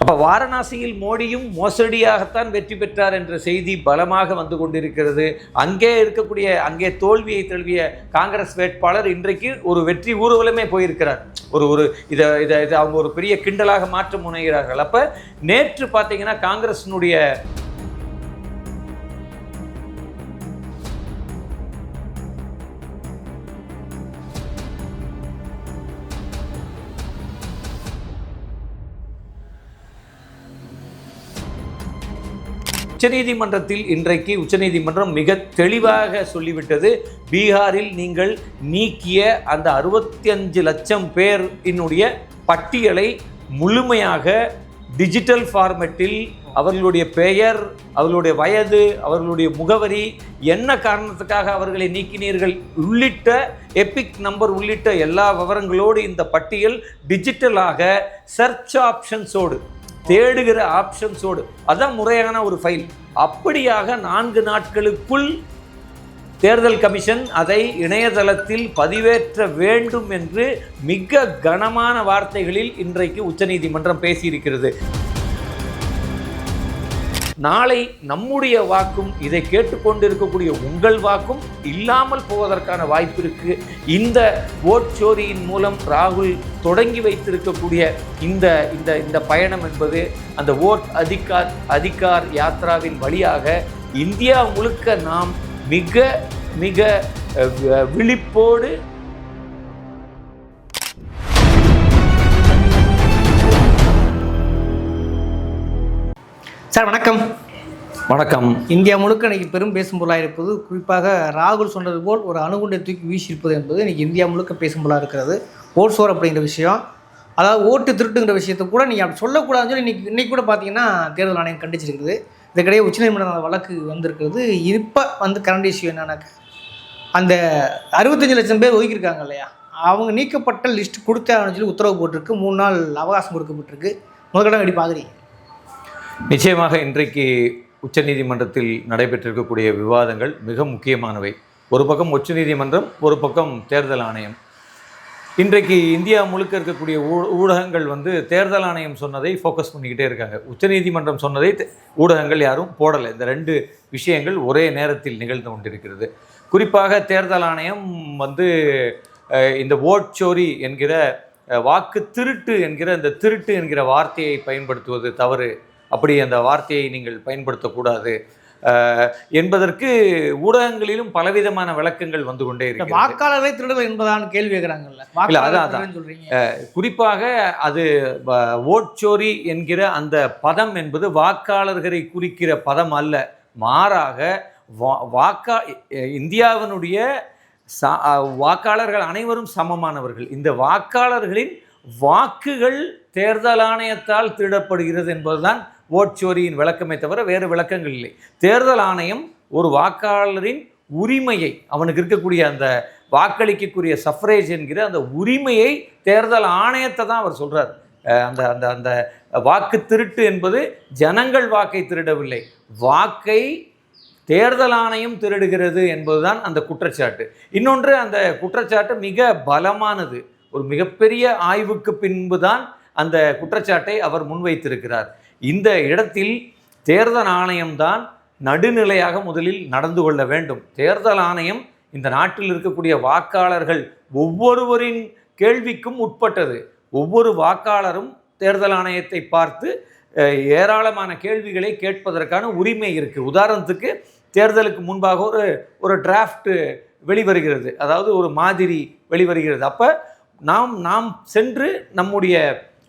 அப்ப வாரணாசியில் மோடியும் மோசடியாகத்தான் வெற்றி பெற்றார் என்ற செய்தி பலமாக வந்து கொண்டிருக்கிறது. அங்கே இருக்கக்கூடிய அங்கே தோல்வியை தழுவிய காங்கிரஸ் வேட்பாளர் இன்றைக்கு ஒரு வெற்றி ஊர்வலமே போயிருக்கிறார். ஒரு ஒரு இதை இதை இதை அவங்க ஒரு பெரிய கிண்டலாக மாற்ற முனைகிறார்கள். அப்ப நேற்று பார்த்தீங்கன்னா காங்கிரஸினுடைய உச்சநீதிமன்றத்தில் இன்றைக்கு உச்சநீதிமன்றம் மிக தெளிவாக சொல்லிவிட்டது. பீகாரில் நீங்கள் நீக்கிய அந்த அறுபத்தி அஞ்சு லட்சம் பேரினுடைய பட்டியலை முழுமையாக டிஜிட்டல் ஃபார்மெட்டில் அவர்களுடைய பெயர் அவர்களுடைய வயது அவர்களுடைய முகவரி என்ன காரணத்துக்காக அவர்களை நீக்கினீர்கள் உள்ளிட்ட எபிக் நம்பர் உள்ளிட்ட எல்லா விவரங்களோடு இந்த பட்டியல் டிஜிட்டலாக சர்ச் ஆப்ஷன்ஸோடு தேடுகிற ஆப்ஷன்ஸோடு. அதுதான் முறையான ஒரு ஃபைல். அப்படியாக நான்கு நாட்களுக்குள் தேர்தல் கமிஷன் அதை இணையதளத்தில் பதிவேற்ற வேண்டும் என்று மிக கனமான வார்த்தைகளில் இன்றைக்கு உச்சநீதிமன்றம் பேசியிருக்கிறது. நாளை நம்முடைய வாக்கும் இதை கேட்டுக்கொண்டிருக்கக்கூடிய உங்கள் வாக்கும் இல்லாமல் போவதற்கான வாய்ப்பு இருக்கு. இந்த ஓட்சோரியின் மூலம் ராகுல் தொடங்கி வைத்திருக்கக்கூடிய இந்த இந்த இந்த பயணம் என்பது அந்த ஓட் அதிகார் அதிகார் யாத்ராவின் வழியாக இந்தியா முழுக்க நாம் மிக மிக விழிப்போடு சார் வணக்கம். வணக்கம். இந்தியா முழுக்க இன்னைக்கு பெரும் பேசும் பொருளாக இருப்பது குறிப்பாக ராகுல் சொன்னது போல் ஒரு அணுகுண்டை தூக்கி வீசியிருப்பது என்பது இன்னைக்கு இந்தியா முழுக்க பேசும் பொருளாக இருக்கிறது. ஓட் சோர் அப்படிங்கிற விஷயம். அதாவது ஓட்டு திருட்டுங்கிற விஷயத்தை கூட நீங்கள் அப்படி சொல்லக்கூடாதுன்னு சொல்லி இன்னைக்கு இன்னைக்கு கூட பார்த்தீங்கன்னா தேர்தல் ஆணையம் கண்டிச்சிருக்குது. இதுக்கிடையே உச்சநீதிமன்ற வழக்கு வந்திருக்கிறது. இப்போ வந்து கரண்ட் இஷ்யூ என்னன்னாக்க அந்த அறுபத்தஞ்சு லட்சம் பேர் ஒதுக்கியிருக்காங்க இல்லையா? அவங்க நீக்கப்பட்ட லிஸ்ட் கொடுத்தாங்கன்னு சொல்லி உத்தரவு போட்டிருக்கு. மூணு நாள் அவகாசம் கொடுக்கப்பட்டிருக்கு. முதற்கடம் எப்படி பார்க்குறீங்க நிச்சயமாக இன்றைக்கு உச்சநீதிமன்றத்தில் நடைபெற்றிருக்கக்கூடிய விவாதங்கள் மிக முக்கியமானவை. ஒரு பக்கம் உச்சநீதிமன்றம் ஒரு பக்கம் தேர்தல் ஆணையம். இன்றைக்கு இந்தியா முழுக்க இருக்கக்கூடிய ஊ- ஊடகங்கள் வந்து தேர்தல் ஆணையம் சொன்னதை ஃபோக்கஸ் பண்ணிக்கிட்டே இருக்காங்க. உச்சநீதிமன்றம் சொன்னதை ஊடகங்கள் யாரும் போடலை. இந்த ரெண்டு விஷயங்கள் ஒரே நேரத்தில் நிகழ்ந்து கொண்டிருக்கிறது. குறிப்பாக தேர்தல் ஆணையம் வந்து இந்த ஓட் சோரி என்கிற வாக்கு திருட்டு என்கிற இந்த திருட்டு என்கிற வார்த்தையை பயன்படுத்துவது தவறு. அப்படி அந்த வார்த்தையை நீங்கள் பயன்படுத்தக்கூடாது. என்பதற்கு ஊடகங்களிலும் பலவிதமான விளக்கங்கள் வந்து கொண்டே இருக்கிறது. வாக்காளரை திருடல் என்பதான்னு கேள்வி கேட்குறாங்கல்ல அதான், அதான். குறிப்பாக அது ஓட்சோரி என்கிற அந்த பதம் என்பது வாக்காளர்களை குறிக்கிற பதம் அல்ல. மாறாக வா- வாக்கா இந்தியாவினுடைய ச- வாக்காளர்கள் அனைவரும் சமமானவர்கள். இந்த வாக்காளர்களின் வாக்குகள் தேர்தல் ஆணையத்தால் திருடப்படுகிறது என்பதுதான் ஓட்சோரியின் விளக்கமே தவிர வேறு விளக்கங்கள் இல்லை. தேர்தல் ஆணையம் ஒரு வாக்காளரின் உரிமையை அவனுக்கு இருக்கக்கூடிய அந்த வாக்களிக்கக்கூடிய சஃப்ரேஜ் என்கிற அந்த உரிமையை தேர்தல் ஆணையத்தை தான் அவர் சொல்கிறார் அந்த அந்த அந்த வாக்கு திருட்டு என்பது ஜனங்கள் வாக்கை திருடவில்லை. வாக்கை தேர்தல் ஆணையம் திருடுகிறது என்பதுதான் அந்த குற்றச்சாட்டு. இன்னொன்று அந்த குற்றச்சாட்டு மிக பலமானது. ஒரு மிகப்பெரிய ஆய்வுக்கு பின்பு தான் அந்த குற்றச்சாட்டை அவர் முன்வைத்திருக்கிறார். இந்த இடத்தில் தேர்தல் ஆணையம்தான் நடுநிலையாக முதலில் நடந்து கொள்ள வேண்டும். தேர்தல் ஆணையம் இந்த நாட்டில் இருக்கக்கூடிய வாக்காளர்கள் ஒவ்வொருவரின் கேள்விக்கும் உட்பட்டது. ஒவ்வொரு வாக்காளரும் தேர்தல் ஆணையத்தை பார்த்து ஏராளமான கேள்விகளை கேட்பதற்கான உரிமை இருக்குது உதாரணத்துக்கு தேர்தலுக்கு முன்பாக ஒரு ஒரு டிராஃப்ட் வெளிவருகிறது. அதாவது ஒரு மாதிரி வெளிவருகிறது. அப்போ நாம் நாம் சென்று நம்முடைய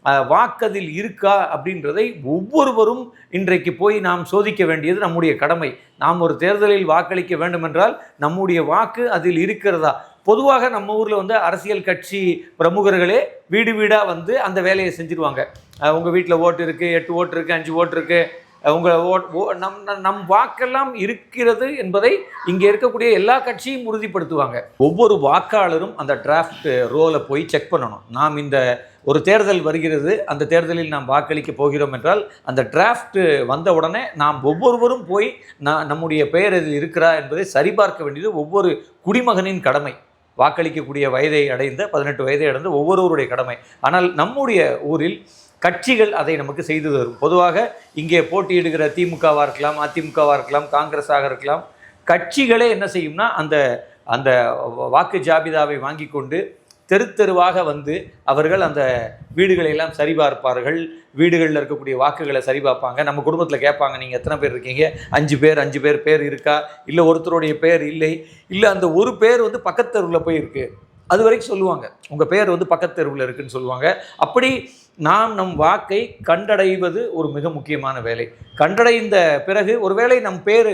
வாக்கதில் இருக்கா அப்படின்றதை ஒவ்வொருவரும் இன்றைக்கு போய் நாம் சோதிக்க வேண்டியது நம்முடைய கடமை. நாம் ஒரு தேர்தலில் வாக்களிக்க வேண்டுமென்றால் நம்முடைய வாக்கு அதில் இருக்கிறதா? பொதுவாக நம்ம ஊரில் வந்து அரசியல் கட்சி பிரமுகர்களே வீடு வீடாக வந்து அந்த வேலையை செஞ்சுருவாங்க. உங்கள் வீட்டில் ஓட்டு இருக்குது எட்டு ஓட்டு இருக்குது அஞ்சு ஓட்டு இருக்குது உங்கள் ஓட் ஓ- நம் நம்- நம் வாக்கெல்லாம் இருக்கிறது என்பதை இங்கே இருக்கக்கூடிய எல்லா கட்சியும் உறுதிப்படுத்துவாங்க. ஒவ்வொரு வாக்காளரும் அந்த டிராஃப்ட் ரோலை போய் செக் பண்ணணும். நாம் இந்த ஒரு தேர்தல் வருகிறது அந்த தேர்தலில் நாம் வாக்களிக்க போகிறோம் என்றால் அந்த டிராஃப்ட் வந்த உடனே நாம் ஒவ்வொருவரும் போய் நான் நம்முடைய பெயர் இதில் இருக்கிறா என்பதை சரிபார்க்க வேண்டியது ஒவ்வொரு குடிமகனின் கடமை. வாக்களிக்கக்கூடிய வயதை அடைந்த பதினெட்டு வயதை அடைந்த ஒவ்வொருவருடைய கடமை. ஆனால் நம்முடைய ஊரில் கட்சிகள் அதை நமக்கு செய்து தரும். பொதுவாக இங்கே போட்டியிடுகிற திமுகவாக இருக்கலாம் அதிமுகவாக இருக்கலாம் காங்கிரஸாக இருக்கலாம் கட்சிகளே என்ன செய்யும்னா அந்த அந்த வாக்கு ஜாபிதாவை வாங்கி கொண்டு தெரு தெருவாக வந்து அவர்கள் அந்த வீடுகளை எல்லாம் சரிபார்ப்பார்கள். வீடுகளில் இருக்கக்கூடிய வாக்குகளை சரிபார்ப்பாங்க. நம்ம குடும்பத்தில் கேட்பாங்க நீங்கள் எத்தனை பேர் இருக்கீங்க? அஞ்சு பேர் அஞ்சு பேர் பேர் இருக்கா? இல்லை ஒருத்தருடைய பேர் இல்லை? இல்லை அந்த ஒரு பேர் வந்து பக்கத்தெருவில் போய் இருக்கு அது வரைக்கும் சொல்லுவாங்க. உங்கள் பேர் வந்து பக்கத்தெருவில் இருக்குன்னு சொல்லுவாங்க. அப்படி நாம் நம் வாக்கை கண்டடைவது ஒரு மிக முக்கியமான வேலை. கண்டடைந்த பிறகு ஒருவேளை நம் பேர்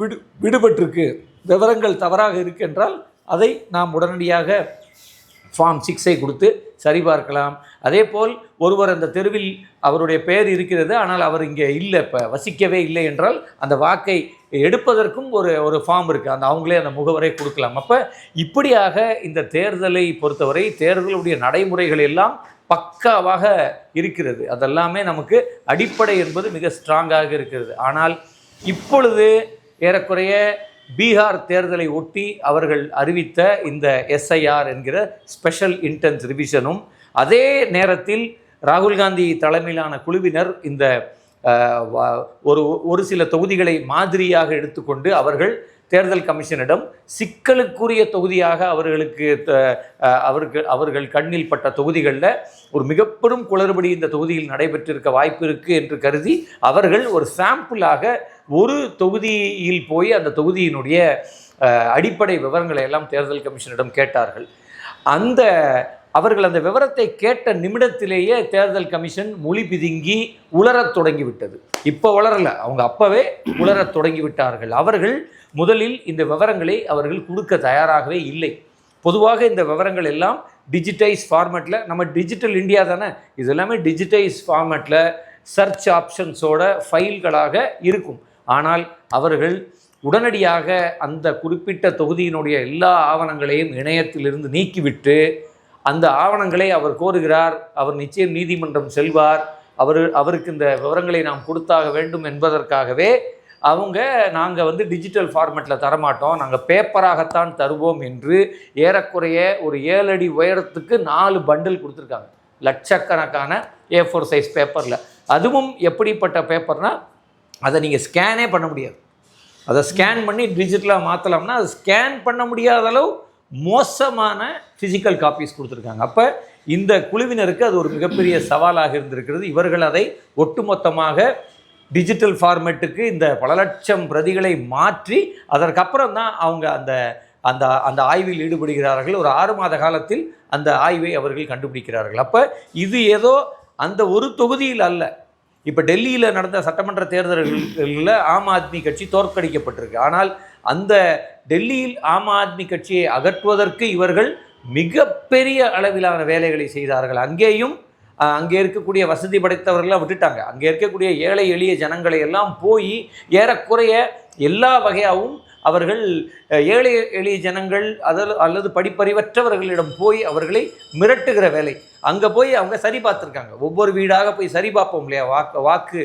விடு விடுபட்டிருக்கு விவரங்கள் தவறாக இருக்கு என்றால் அதை நாம் உடனடியாக ஃபார்ம் சிக்ஸை கொடுத்து சரிபார்க்கலாம் அதே போல் ஒருவர் அந்த தெருவில் அவருடைய பெயர் இருக்கிறது ஆனால் அவர் இங்கே இல்லை இப்போ வசிக்கவே இல்லை என்றால் அந்த வாக்கை எடுப்பதற்கும் ஒரு ஒரு ஃபார்ம் இருக்குது அந்த அவங்களே அந்த முகவரை கொடுக்கலாம். அப்போ இப்படியாக இந்த தேர்தலை பொறுத்தவரை தேர்தலுடைய நடைமுறைகள் எல்லாம் பக்காவாக இருக்கிறது. அதெல்லாமே நமக்கு அடிப்படை என்பது மிக ஸ்ட்ராங்காக இருக்கிறது. ஆனால் இப்பொழுது ஏறக்குறைய பீகார் தேர்தலை ஒட்டி அவர்கள் அறிவித்த இந்த எஸ்ஐஆர் என்கிற ஸ்பெஷல் இன்டென்ஸ் ரிவிஷனும் அதே நேரத்தில் ராகுல் காந்தி தலைமையிலான குழுவினர் இந்த ஒரு ஒரு சில தொகுதிகளை மாதிரியாக எடுத்துக்கொண்டு அவர்கள் தேர்தல் கமிஷனிடம் சிக்கலுக்குரிய தொகுதியாக அவர்களுக்கு த- அவர்கள் அவர்கள் கண்ணில் பட்ட தொகுதிகளில் ஒரு மிகப்பெரும் குளறுபடி இந்த தொகுதியில் நடைபெற்றிருக்க வாய்ப்பு இருக்குது என்று கருதி அவர்கள் ஒரு சாம்பிளாக ஒரு தொகுதியில் போய் அந்த தொகுதியினுடைய அடிப்படை விவரங்களை எல்லாம் தேர்தல் கமிஷனிடம் கேட்டார்கள். அந்த அவர்கள் அந்த விவரத்தை கேட்ட நிமிடத்திலேயே தேர்தல் கமிஷன் மொழி பிதுங்கி உலரத் தொடங்கி விட்டது இப்போ உலரல அவங்க அப்போவே உலரத் தொடங்கி விட்டார்கள் அவர்கள் முதலில் இந்த விவரங்களை அவர்கள் கொடுக்க தயாராகவே இல்லை. பொதுவாக இந்த விவரங்கள் எல்லாம் டிஜிட்டைஸ் ஃபார்மேட்டில் நம்ம டிஜிட்டல் இந்தியா தானே? இது எல்லாமே டிஜிட்டைஸ் ஃபார்மேட்டில் சர்ச் ஆப்ஷன்ஸோட ஃபைல்களாக இருக்கும். ஆனால் அவர்கள் உடனடியாக அந்த குறிப்பிட்ட தொகுதியினுடைய எல்லா ஆவணங்களையும் இணையத்திலிருந்து நீக்கிவிட்டு அந்த ஆவணங்களை அவர் கோருகிறார் அவர் நிச்சயம் நீதிமன்றம் செல்வார் அவர் அவருக்கு இந்த விவரங்களை நாம் கொடுத்தாக வேண்டும் என்பதற்காகவே அவங்க நாங்கள் வந்து டிஜிட்டல் ஃபார்மேட்டில் தரமாட்டோம் நாங்கள் பேப்பராகத்தான் தருவோம் என்று ஏறக்குறைய ஒரு ஏழு அடி உயரத்துக்கு நாலு பண்டில் கொடுத்துருக்காங்க. லட்சக்கணக்கான ஏ ஃபோர் சைஸ் பேப்பரில் அதுவும் எப்படிப்பட்ட பேப்பர்னால் அதை நீங்கள் ஸ்கேனே பண்ண முடியாது. அதை ஸ்கேன் பண்ணி டிஜிட்டலாக மாற்றலாம்னா அது ஸ்கேன் பண்ண முடியாத அளவு மோசமான ஃபிசிக்கல் காப்பீஸ் கொடுத்துருக்காங்க. அப்போ இந்த குழுவினருக்கு அது ஒரு மிகப்பெரிய சவாலாக இருந்திருக்கிறது. இவர்கள் அதை ஒட்டுமொத்தமாக டிஜிட்டல் ஃபார்மேட்டுக்கு இந்த பல லட்சம் பிரதிகளை மாற்றி அதற்கப்புறம் தான் அவங்க அந்த அந்த அந்த ஆய்வில் ஈடுபடுகிறார்கள். ஒரு ஆறு மாத காலத்தில் அந்த ஆய்வை அவர்கள் கண்டுபிடிக்கிறார்கள். அப்போ இது ஏதோ அந்த ஒரு தொகுதியில் அல்ல இப்போ டெல்லியில் நடந்த சட்டமன்ற தேர்தல்களில் ஆம் ஆத்மி கட்சி தோற்கடிக்கப்பட்டிருக்கு. ஆனால் அந்த டெல்லியில் ஆம் ஆத்மி கட்சியை அகற்றுவதற்கு இவர்கள் மிகப்பெரிய அளவிலான வேலைகளை செய்தார்கள். அங்கேயும் அங்கே இருக்கக்கூடிய வசதி படைத்தவர்கள்லாம் விட்டுட்டாங்க. அங்கே இருக்கக்கூடிய ஏழை எளிய ஜனங்களை எல்லாம் போய் ஏறக்குறைய எல்லா வகையாகவும் அவர்கள் ஏழை எளிய ஜனங்கள் அதில் அல்லது படிப்பறிவற்றவர்களிடம் போய் அவர்களை மிரட்டுகிற வேலை. அங்கே போய் அவங்க சரி பார்த்துருக்காங்க. ஒவ்வொரு வீடாக போய் சரி பார்ப்போம் இல்லையா? வாக்கு வாக்கு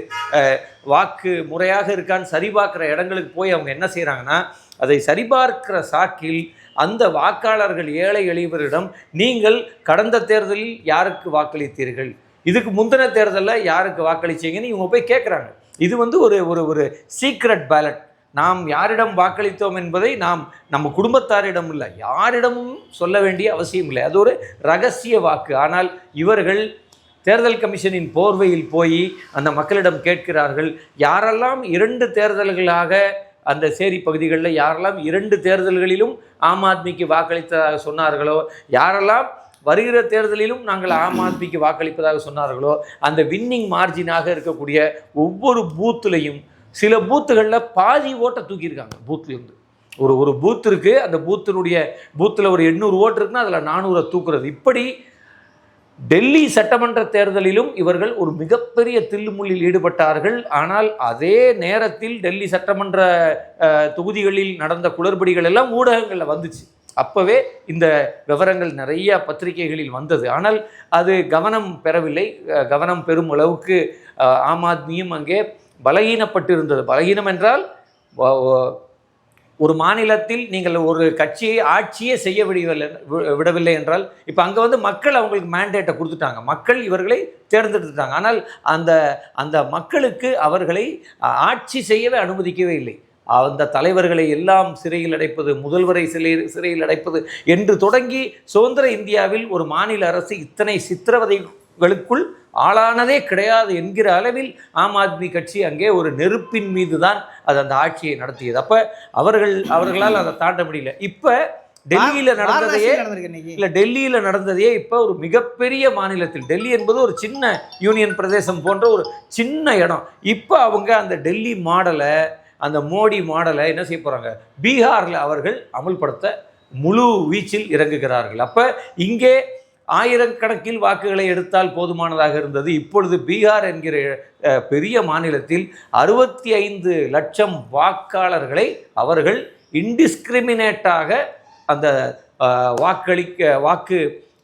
வாக்கு முறையாக இருக்கான்னு சரி பார்க்குற இடங்களுக்கு போய் அவங்க என்ன செய்கிறாங்கன்னா அதை சரிபார்க்கிற சாக்கில் அந்த வாக்காளர்கள் ஏழை எளியவரிடம் நீங்கள் கடந்த தேர்தலில் யாருக்கு வாக்களித்தீர்கள்? இதுக்கு முந்தின தேர்தலில் யாருக்கு வாக்களிச்சீங்கன்னு இவங்க போய் கேட்குறாங்க இது வந்து ஒரு ஒரு ஒரு சீக்ரெட் பேலட் நாம் யாரிடம் வாக்களித்தோம் என்பதை நாம் நம்ம குடும்பத்தாரிடம் இல்லை யாரிடமும் சொல்ல வேண்டிய அவசியம் இல்லை. அது ஒரு ரகசிய வாக்கு. ஆனால் இவர்கள் தேர்தல் கமிஷனின் போர்வையில் போய் அந்த மக்களிடம் கேட்கிறார்கள் யாரெல்லாம் இரண்டு தேர்தல்களாக அந்த சேரி பகுதிகளில் யாரெல்லாம் இரண்டு தேர்தல்களிலும் ஆம் ஆத்மிக்கு வாக்களித்ததாக சொன்னார்களோ யாரெல்லாம் வருகிற தேர்தலிலும் நாங்கள் ஆம் ஆத்மிக்கு வாக்களிப்பதாக சொன்னார்களோ அந்த வின்னிங் மார்ஜினாக இருக்கக்கூடிய ஒவ்வொரு பூத்துலையும் சில பூத்துகளில் பாதி ஓட்டை தூக்கியிருக்காங்க. பூத்துலேருந்து. ஒரு ஒரு பூத் இருக்குது அந்த பூத்தினுடைய பூத்தில் ஒரு எண்ணூறு ஓட்டு இருக்குன்னா அதில் நானூறை தூக்குறது. இப்படி டெல்லி சட்டமன்ற தேர்தலிலும் இவர்கள் ஒரு மிகப்பெரிய தில்லுமுள்ளில் ஈடுபட்டார்கள். ஆனால் அதே நேரத்தில் டெல்லி சட்டமன்ற தொகுதிகளில் நடந்த குளறுபடிகள் எல்லாம் ஊடகங்களில் வந்துச்சு. அப்போவே இந்த விவரங்கள் நிறைய பத்திரிகைகளில் வந்தது. ஆனால் அது கவனம் பெறவில்லை. கவனம் பெறும் அளவுக்கு ஆம் ஆத்மியும் அங்கே பலகீனப்பட்டிருந்தது. பலகீனம் என்றால் ஒரு மாநிலத்தில் நீங்கள் ஒரு கட்சியை ஆட்சியே செய்ய விடவில்லை விடவில்லை என்றால் இப்போ அங்கே வந்து மக்கள் அவங்களுக்கு மேண்டேட்டை கொடுத்துட்டாங்க. மக்கள் இவர்களை தேர்ந்தெடுத்துட்டாங்க. ஆனால் அந்த அந்த மக்களுக்கு அவர்களை ஆட்சி செய்யவே அனுமதிக்கவே இல்லை. அந்த தலைவர்களை எல்லாம் சிறையில் அடைப்பது முதல்வரை சிறை சிறையில் அடைப்பது என்று தொடங்கி சுதந்திர இந்தியாவில் ஒரு மாநில அரசு இத்தனை சித்திரவதை சித்திரவதைகளுக்குள் ஆளானதே கிடையாது என்கிற அளவில் ஆம் ஆத்மி கட்சி அங்கே ஒரு நெருப்பின் மீது தான் அது அந்த ஆட்சியை நடத்தியது. அப்ப அவர்கள் அவர்களால் அதை தாண்ட முடியல. இப்ப டெல்லியில நடந்ததையே இல்ல டெல்லியில நடந்ததையே இப்ப ஒரு மிகப்பெரிய மாநிலத்தில் டெல்லி என்பது ஒரு சின்ன யூனியன் பிரதேசம் போன்ற ஒரு சின்ன இடம். இப்ப அவங்க அந்த டெல்லி மாடலை அந்த மோடி மாடலை என்ன செய்ய போறாங்க? பீகார்ல அவர்கள் அமல்படுத்த முழு வீச்சில் இறங்குகிறார்கள். அப்ப இங்கே ஆயிரக்கணக்கில் வாக்குகளை எடுத்தால் போதுமானதாக இருந்தது. இப்பொழுது பீகார் என்கிற பெரிய மாநிலத்தில் அறுபத்தி ஐந்து லட்சம் வாக்காளர்களை அவர்கள் இன்டிஸ்கிரிமினேட்டாக அந்த வாக்களிக்க வாக்கு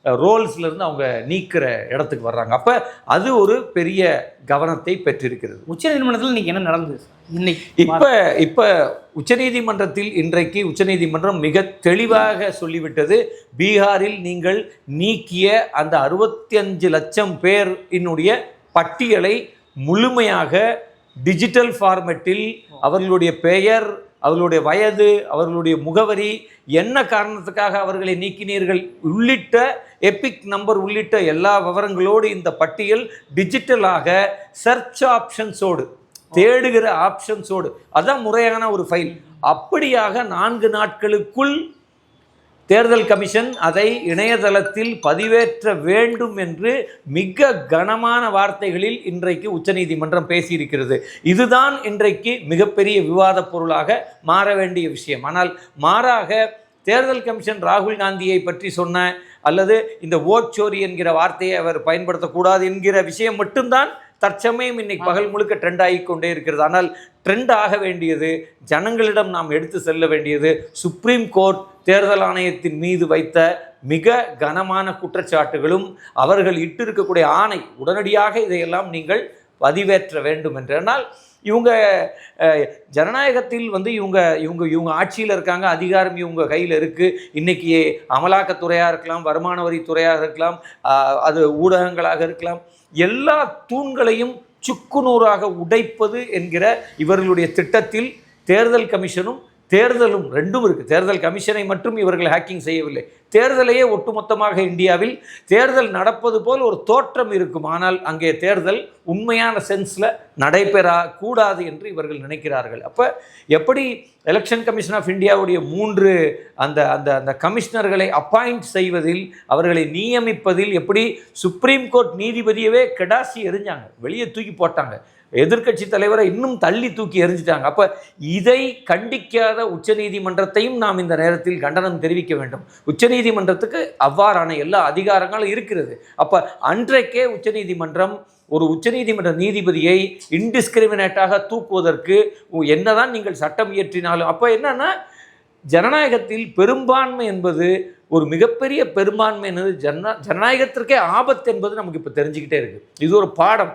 ரோல்ஸ்ல இருந்து அவங்க நீக்கிற இடத்துக்கு வர்றாங்க. அப்ப அது ஒரு பெரிய கவனத்தை பெற்றிருக்கிறது. உச்சநீதிமன்றத்தில் இன்னைக்கு என்ன நடந்தது? இன்னைக்கு இப்ப இப்ப உச்சநீதிமன்றத்தில் இன்றைக்கு உச்சநீதிமன்றம் மிக தெளிவாக சொல்லிவிட்டது பீகாரில் நீங்கள் நீக்கிய அந்த அறுபத்தி அஞ்சு லட்சம் பேர் என்னுடைய பட்டியலை முழுமையாக டிஜிட்டல் ஃபார்மெட்டில் அவர்களுடைய பெயர் அவர்களுடைய வயது அவர்களுடைய முகவரி என்ன காரணத்துக்காக அவர்களை நீக்கினீர்கள் உள்ளிட்ட எபிக் நம்பர் உள்ளிட்ட எல்லா விவரங்களோடு இந்த பட்டியல் டிஜிட்டலாக சர்ச் ஆப்ஷன்ஸோடு தேடுகிற ஆப்ஷன்ஸோடு அதான் முறையான ஒரு ஃபைல் அப்படியாக நான்கு நாட்களுக்குள் தேர்தல் கமிஷன் அதை இணையதளத்தில் பதிவேற்ற வேண்டும் என்று மிக கனமான வார்த்தைகளில் இன்றைக்கு உச்சநீதிமன்றம் பேசியிருக்கிறது. இதுதான் இன்றைக்கு மிகப்பெரிய விவாத பொருளாக மாற வேண்டிய விஷயம். ஆனால் மாறாக தேர்தல் கமிஷன் ராகுல் காந்தியை பற்றி சொன்ன அல்லது இந்த ஓட்சோரி என்கிற வார்த்தையை அவர் பயன்படுத்தக்கூடாது என்கிற விஷயம் மட்டும்தான் தற்சமயம் இன்னைக்கு பகல் முழுக்க ட்ரெண்ட் ஆகி கொண்டே இருக்கிறது. ஆனால் ட்ரெண்ட் ஆக வேண்டியது ஜனங்களிடம் நாம் எடுத்து செல்ல வேண்டியது சுப்ரீம் கோர்ட் தேர்தல் ஆணையத்தின் மீது வைத்த மிக கனமான குற்றச்சாட்டுகளும் அவர்கள் இட்டிருக்கக்கூடிய ஆணை உடனடியாக இதையெல்லாம் நீங்கள் பதிவேற்ற வேண்டும் என்று. இவங்க ஜனநாயகத்தில் வந்து இவங்க இவங்க இவங்க ஆட்சியில் இருக்காங்க அதிகாரம் இவங்க கையில் இருக்குது இன்னைக்கு அமலாக்கத்துறையாக இருக்கலாம் வருமான வரித்துறையாக இருக்கலாம் அது ஊடகங்களாக இருக்கலாம். எல்லா தூண்களையும் சுக்குநூறாக உடைப்பது என்கிற இவர்களுடைய திட்டத்தில் தேர்தல் கமிஷனும் தேர்தலும் ரெண்டும் இருக்குது தேர்தல் கமிஷனை மட்டும் இவர்கள் ஹேக்கிங் செய்யவில்லை. தேர்தலையே ஒட்டுமொத்தமாக இந்தியாவில் தேர்தல் நடப்பது போல் ஒரு தோற்றம் இருக்கும். ஆனால் அங்கே தேர்தல் உண்மையான சென்ஸில் நடைபெறா கூடாது என்று இவர்கள் நினைக்கிறார்கள். அப்போ எப்படி எலெக்ஷன் கமிஷன் ஆஃப் இந்தியாவுடைய மூன்று அந்த அந்த அந்த கமிஷனர்களை அப்பாயிண்ட் செய்வதில் அவர்களை நியமிப்பதில் எப்படி சுப்ரீம் கோர்ட் நீதிபதியவே கெடாசி எறிஞ்சாங்க வெளியே தூக்கி போட்டாங்க. எதிர்க்கட்சி தலைவரை இன்னும் தள்ளி தூக்கி எறிஞ்சிட்டாங்க. அப்போ இதை கண்டிக்காத உச்சநீதிமன்றத்தையும் நாம் இந்த நேரத்தில் கண்டனம் தெரிவிக்க வேண்டும். உச்சநீதிமன்றத்துக்கு அவ்வாறான எல்லா அதிகாரங்களும் இருக்கிறது. அப்போ அன்றைக்கே உச்சநீதிமன்றம் ஒரு உச்சநீதிமன்ற நீதிபதியை இன்டிஸ்கிரிமினேட்டாக தூக்குவதற்கு என்னதான் நீங்கள் சட்டம் இயற்றினாலும் அப்போ என்னன்னா ஜனநாயகத்தில் பெரும்பான்மை என்பது ஒரு மிகப்பெரிய பெரும்பான்மை என்பது ஜன ஜனநாயகத்திற்கே ஆபத்து என்பது நமக்கு இப்போ தெரிஞ்சுக்கிட்டே இருக்குது இது ஒரு பாடம்.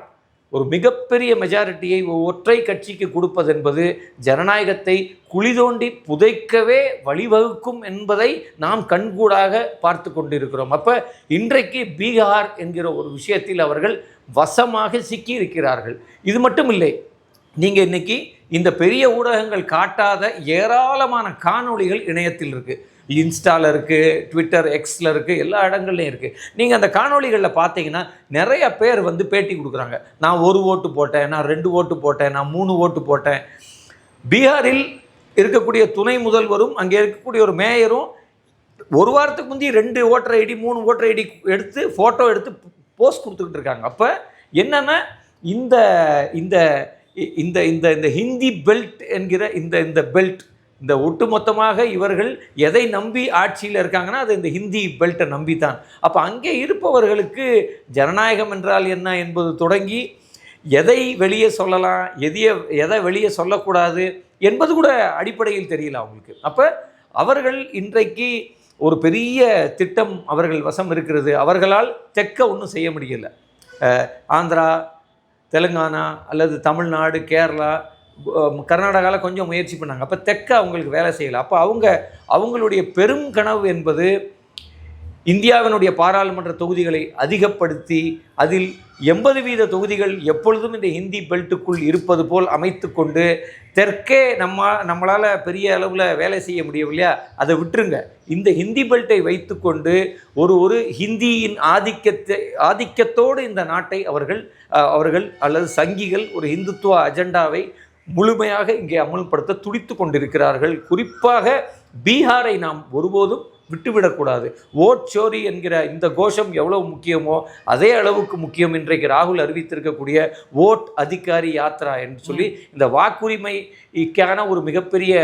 ஒரு மிகப்பெரிய மெஜாரிட்டியை ஒற்றை கட்சிக்கு கொடுப்பது என்பது ஜனநாயகத்தை குழி தோண்டி புதைக்கவே வழிவகுக்கும் என்பதை நாம் கண்கூடாக பார்த்து கொண்டிருக்கிறோம். அப்போ இன்றைக்கு பீகார் என்கிற ஒரு விஷயத்தில் அவர்கள் வசமாக சிக்கி இருக்கிறார்கள் இது மட்டும் இல்லை நீங்கள் இன்றைக்கி இந்த பெரிய ஊடகங்கள் காட்டாத ஏராளமான காணொளிகள் இணையத்தில் இருக்குது இன்ஸ்டாவில் இருக்குது ட்விட்டர் எக்ஸில் இருக்குது எல்லா இடங்கள்லையும் இருக்குது நீங்கள் அந்த காணொளிகளில் பார்த்தீங்கன்னா நிறைய பேர் வந்து பேட்டி கொடுக்குறாங்க. நான் ஒரு ஓட்டு போட்டேன் நான் ரெண்டு ஓட்டு போட்டேன் நான் மூணு ஓட்டு போட்டேன். பீகாரில் இருக்கக்கூடிய துணை முதல்வரும் அங்கே இருக்கக்கூடிய ஒரு மேயரும் ஒரு வாரத்துக்கு முந்தி ரெண்டு ஓட்டர் ஐடி மூணு ஓட்டர் ஐடி எடுத்து ஃபோட்டோ எடுத்து போஸ்ட் கொடுத்துக்கிட்டு இருக்காங்க. அப்போ என்னென்னா இந்த இந்த இந்த இந்த இந்த ஹிந்தி பெல்ட் என்கிற இந்த இந்த பெல்ட் இந்த ஒட்டுமொத்தமாக இவர்கள் எதை நம்பி ஆட்சியில் இருக்காங்கன்னா அது இந்த ஹிந்தி பெல்ட்டை நம்பி தான் அப்போ அங்கே இருப்பவர்களுக்கு ஜனநாயகம் என்றால் என்ன என்பது தொடங்கி எதை வெளியே சொல்லலாம் எதைய எதை வெளியே சொல்லக்கூடாது என்பது கூட அடிப்படையில் தெரியல அவங்களுக்கு. அப்போ அவர்கள் இன்றைக்கு ஒரு பெரிய திட்டம் அவர்கள் வசம் இருக்கிறது. அவர்களால் தெக்க ஒன்றும் செய்ய முடியல. ஆந்திரா தெலுங்கானா அல்லது தமிழ்நாடு கேரளா கர்நாடகாவில் கொஞ்சம் முயற்சி பண்ணாங்க. அப்போ தெற்க அவங்களுக்கு வேலை செய்யலை. அப்போ அவங்க அவங்களுடைய பெரும் கனவு என்பது இந்தியாவினுடைய பாராளுமன்ற தொகுதிகளை அதிகப்படுத்தி அதில் எண்பது வீத தொகுதிகள் எப்பொழுதும் இந்த ஹிந்தி பெல்ட்டுக்குள் இருப்பது போல் அமைத்து கொண்டு தெற்கே நம்ம நம்மளால் பெரிய அளவில் வேலை செய்ய முடியும் இல்லையா? அதை விட்டுருங்க. இந்த ஹிந்தி பெல்ட்டை வைத்துக்கொண்டு ஒரு ஒரு ஹிந்தியின் ஆதிக்கத்தை ஆதிக்கத்தோடு இந்த நாட்டை அவர்கள் அவர்கள் அல்லது சங்கிகள் ஒரு இந்துத்துவ அஜெண்டாவை முழுமையாக இங்கே அமல்படுத்த துடித்து கொண்டிருக்கிறார்கள். குறிப்பாக பீகாரை நாம் ஒருபோதும் விட்டுவிடக்கூடாது. ஓட் சோரி என்கிற இந்த கோஷம் எவ்வளவு முக்கியமோ அதே அளவுக்கு முக்கியம் இன்றைக்கு ராகுல் அறிவித்திருக்கக்கூடிய ஓட் அதிகாரி யாத்ரா என்று சொல்லி இந்த வாக்குரிமைக்கான ஒரு மிகப்பெரிய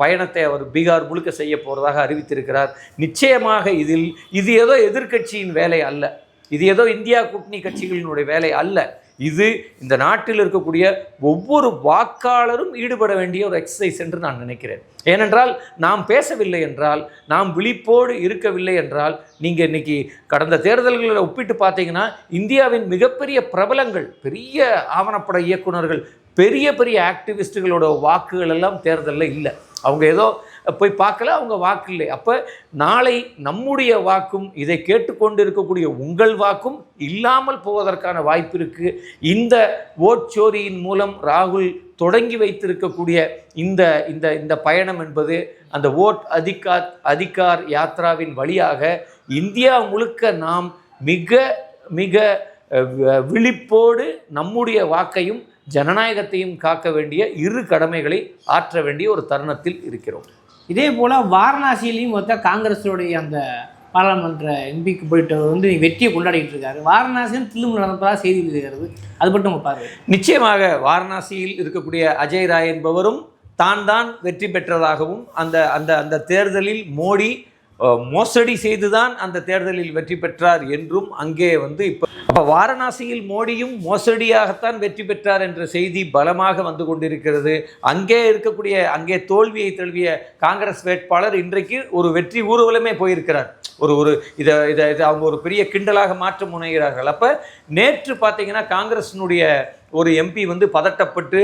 பயணத்தை அவர் பீகார் முழுக்க செய்ய போகிறதாக அறிவித்திருக்கிறார். நிச்சயமாக இதில் இது ஏதோ எதிர்க்கட்சியின் வேலை அல்ல. இது ஏதோ இந்தியா கூட்டணி கட்சிகளினுடைய வேலை அல்ல. இது இந்த நாட்டில் இருக்கக்கூடிய ஒவ்வொரு வாக்காளரும் ஈடுபட வேண்டிய ஒரு எக்ஸசைஸ் என்று நான் நினைக்கிறேன். ஏனென்றால் நாம் பேசவில்லை என்றால் நாம் விழிப்போடு இருக்கவில்லை என்றால் நீங்கள் இன்றைக்கி கடந்த தேர்தல்களில் ஒப்பிட்டு பார்த்தீங்கன்னா இந்தியாவின் மிகப்பெரிய பிரபலங்கள் பெரிய ஆவணப்பட இயக்குனர்கள் பெரிய பெரிய ஆக்டிவிஸ்ட்டுகளோட வாக்குகள் எல்லாம் தேர்தலில் இல்லை. அவங்க ஏதோ போய் பார்க்கல அவங்க வாக்கு இல்லை. அப்போ நாளை நம்முடைய வாக்கும் இதை கேட்டுக்கொண்டு இருக்கக்கூடிய உங்கள் வாக்கும் இல்லாமல் போவதற்கான வாய்ப்பு இருக்குது இந்த ஓட்சோரியின் மூலம் ராகுல் தொடங்கி வைத்திருக்கக்கூடிய இந்த இந்த இந்த பயணம் என்பது அந்த ஓட் அதிகார் அதிகார் யாத்ராவின் வழியாக இந்தியா முழுக்க நாம் மிக மிக விழிப்போடு நம்முடைய வாக்கையும் ஜனநாயகத்தையும் காக்க வேண்டிய இரு கடமைகளை ஆற்ற வேண்டிய ஒரு தருணத்தில் இருக்கிறோம். இதே போல் வாரணாசியிலையும் பார்த்தா காங்கிரஸோடைய அந்த பாராளுமன்ற எம்பிக்கு போயிட்டு வந்து வெற்றியை கொண்டாடிட்டு இருக்காரு. வாரணாசியும் தில்லுமு நடந்ததாக செய்தி வருகிறது அது மட்டும் பார்வை நிச்சயமாக வாரணாசியில் இருக்கக்கூடிய அஜய் ராய் என்பவரும் தான் தான் வெற்றி பெற்றதாகவும் அந்த அந்த அந்த தேர்தலில் மோடி மோசடி செய்துதான் அந்த தேர்தலில் வெற்றி பெற்றார் என்றும் அங்கே வந்து இப்போ அப்போ வாரணாசியில் மோடியும் மோசடியாகத்தான் வெற்றி பெற்றார் என்ற செய்தி பலமாக வந்து கொண்டிருக்கிறது. அங்கே இருக்கக்கூடிய அங்கே தோல்வியை தழுவிய காங்கிரஸ் வேட்பாளர் இன்றைக்கு ஒரு வெற்றி ஊர்வலமே போயிருக்கிறார். ஒரு ஒரு இதை இதை இதை அவங்க ஒரு பெரிய கிண்டலாக மாற்ற முனைகிறார்கள். அப்போ நேற்று பார்த்தீங்கன்னா காங்கிரஸினுடைய ஒரு எம்பி வந்து பதட்டப்பட்டு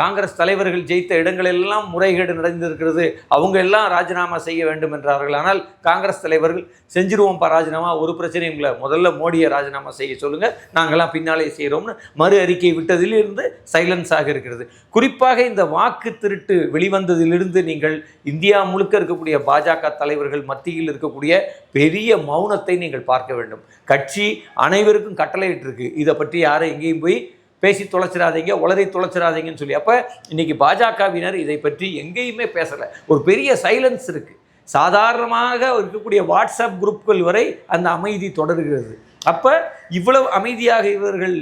காங்கிரஸ் தலைவர்கள் ஜெயித்த இடங்களெல்லாம் முறைகேடு நடந்திருக்கிறது. அவங்க எல்லாம் ராஜினாமா செய்ய வேண்டும் என்றார்கள். ஆனால் காங்கிரஸ் தலைவர்கள் செஞ்சிருவோம்ப்பா ராஜினாமா ஒரு பிரச்சனையும் இல்லை. முதல்ல மோடியை ராஜினாமா செய்ய சொல்லுங்கள் நாங்கள்லாம் பின்னாலே செய்கிறோம்னு மறு அறிக்கை விட்டதிலிருந்து சைலன்ஸாக இருக்கிறது. குறிப்பாக இந்த வாக்கு திருட்டு வெளிவந்ததிலிருந்து நீங்கள் இந்தியா முழுக்க இருக்கக்கூடிய பாஜக தலைவர்கள் மத்தியில் இருக்கக்கூடிய பெரிய மௌனத்தை நீங்கள் பார்க்க வேண்டும். கட்சி அனைவருக்கும் கட்டளையிட்டிருக்கு. இதை பற்றி யாரும் எங்கேயும் போய் பேசி தொலைச்சிடாதீங்க உளறி தொலைச்சிடாதீங்கன்னு சொல்லி. அப்போ இன்றைக்கி பாஜகவினர் இதை பற்றி எங்கேயுமே பேசலை. ஒரு பெரிய சைலன்ஸ் இருக்குது சாதாரணமாக இருக்கக்கூடிய வாட்ஸ்அப் குரூப்கள் வரை அந்த அமைதி தொடர்கிறது. அப்போ இவ்வளவு அமைதியாக இவர்கள்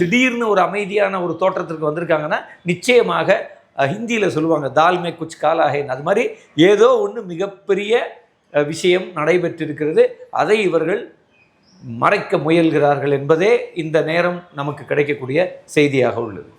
திடீர்னு ஒரு அமைதியான ஒரு தோற்றத்திற்கு வந்திருக்காங்கன்னா நிச்சயமாக ஹிந்தியில் சொல்லுவாங்க தால்மே குச் காலாகேன் அது மாதிரி ஏதோ ஒன்று மிகப்பெரிய விஷயம் நடைபெற்றிருக்கிறது. அதை இவர்கள் மறைக்க முயல்கிறார்கள் என்பதே இந்த நேரம் நமக்கு கிடைக்கக்கூடிய செய்தியாக உள்ளது.